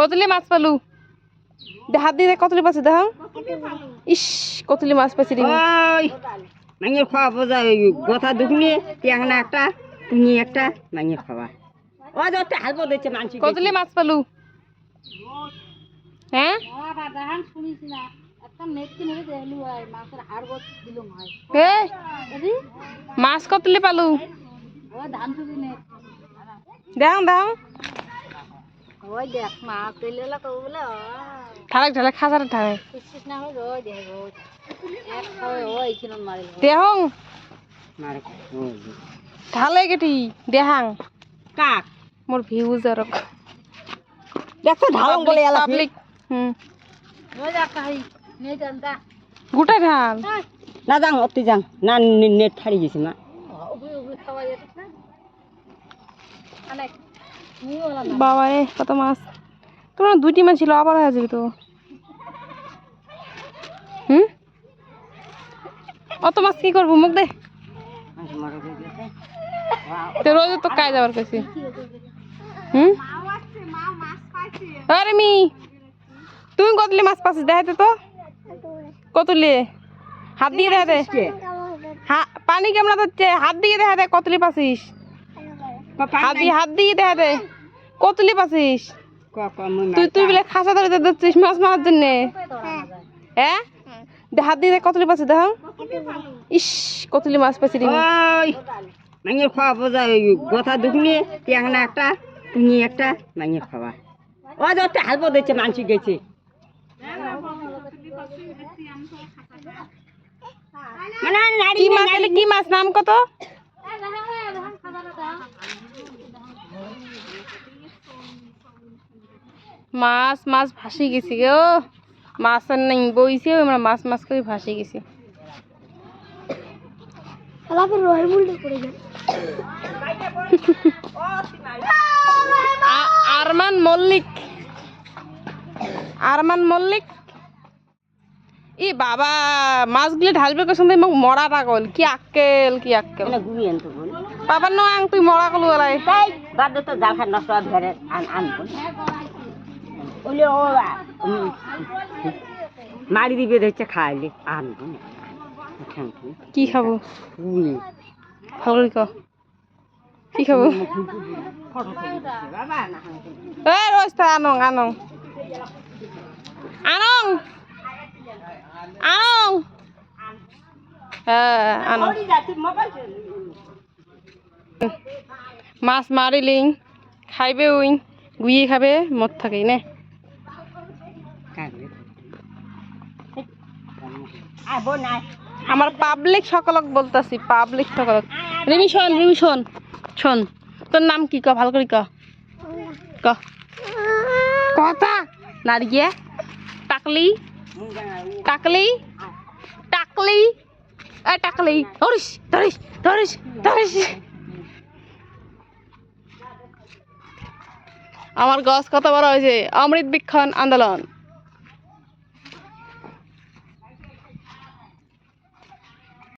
কতলি মাছ পালু? দে হাত দিয়ে কতলি পাচ্ছে দেখ ইস কতলি মাছ পাচ্ছি মাঙের খাওয়া বোঝা গোথা দুখনি টিয়াংনা একটা টুনি একটা মাঙের খাওয়া ও যত হালপ দিচ্ছে মানসি কতলি মাছ পালু? হ্যাঁ? মাছ কতলি পালু? দেখ দেখ ওই দেখ মাছ পেলে তো বলে ঠালাক ঠালাক খাজার ঠালে পিছিস না ওই দেখ এক খাওয়া ওই কিনন মারিল দেহ। মারে কাক? মোর ভিউজ আর দেখো ঢালং বলে এলা পাবলিক হুম। ওই দেখ কাহি নেই জানতা গোটা ঢাল। না যাং অতি যাং। না নেট ফাড়ি গেছে মা। উবি উবি খাওয়া যেত না। অনেক নিয়ে ওলা বাবা রে কত মাছ। তোমার দুইটি মাছ ছিল, আবার হয়ে যাবে তো। হুম? অত মাছ কি করব, মুখ দে। তো রোজ তো কাজ যাবার কাছে হুম? মি, তুমি কতলি মাছ পাচ্ছিস দেখাতে তো কতলি? হাত দিয়ে দেখাতে হা, পানি কেমন হচ্ছে হাত দিয়ে দেখাতে কতলি পাচ্ছিস। হাত দিয়ে হাত। দিয়ে কতলি পাচ্ছিস তুই তুই বলে খাসা ধরে দিচ্ছিস মাছ মারার জন্য। হ্যাঁ। দে হাত দিয়ে কতলি পাচ্ছিস দেখ। ইস কতলি মাছ পাচ্ছি রে। ওই মাঙের খাওয়া বোঝা দুখনি টিয়াংনা একটা টুনি একটা মাঙের খাওয়া। ও হালপ দিচ্ছে মানসি গেছে মানে কি মাছ কি মাছ? নাম কত? মাছ মাছ ভাসি গেছি গো। মাছ আর নাই বইছে আমরা মাছ মাছ করে ভাসি গেছি। আরমান মল্লিক। আরমান মল্লিক। ই বাবা মাছগুলো ঢালবে কোথাও মোক মরা পাগল কি আক্কেল কি আক্কেল। বাবার নো আং তুই মরা কলু তো জাল খান নষ্ট আন আনব। ওলে ও মারি দিবে দেখছে খাইলে। খাইতে কি খাব? ভালো ক। কি খাব? বাবা না এ রোস্তা আনং আনং। আনং! আনং! হ্যাঁ আনং। মাছ মারিলিং খাইবে উইং গুইয়ে খাবে মদ থাকে নে আবো না আমার পাবলিক সকলক বলতাছি পাবলিক সকলক। রিমি শোন রিমি শোন শোন। তোর নাম কি ক? ভালো করে ক। ক। কথা? নারিয়ে টাকলি। টাকলি। টাকলি। এ টাকলি। ধরিস ধরিস ধরিস ধরিস। আমার গছ কত বড় হয়েছে? অমৃত বিক্ষণ আন্দোলন।